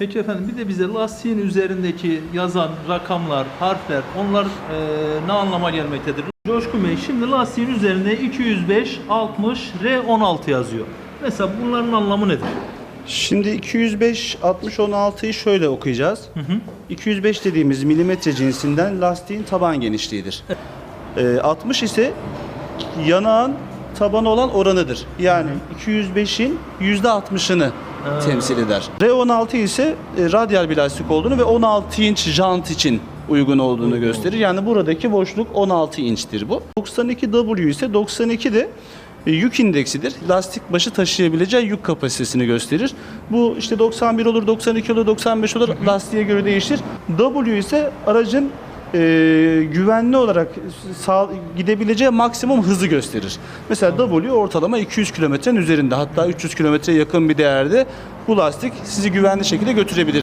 Peki efendim bir de bize lastiğin üzerindeki yazan rakamlar, harfler onlar e, ne anlama gelmektedir? Coşkun Bey şimdi lastiğin üzerinde 205 60 R16 yazıyor. Mesela bunların anlamı nedir? Şimdi 205 60 16'yı şöyle okuyacağız. 205 dediğimiz milimetre cinsinden lastiğin taban genişliğidir. Ee, 60 ise yanağın tabana olan oranıdır. Yani 205'in %60'ını temsil eder. R16 ise e, radyal bir lastik olduğunu ve 16 inç jant için uygun olduğunu gösterir. Yani buradaki boşluk 16 inçtir bu. 92W ise 92 de e, yük indeksidir. Lastik başı taşıyabileceği yük kapasitesini gösterir. Bu işte 91 olur, 92 olur, 95 olur. Lastiğe göre değişir. W ise aracın e, güvenli olarak sağ, gidebileceği maksimum hızı gösterir. Mesela W ortalama 200 kilometrenin üzerinde hatta 300 kilometreye yakın bir değerde bu lastik sizi güvenli şekilde götürebilir.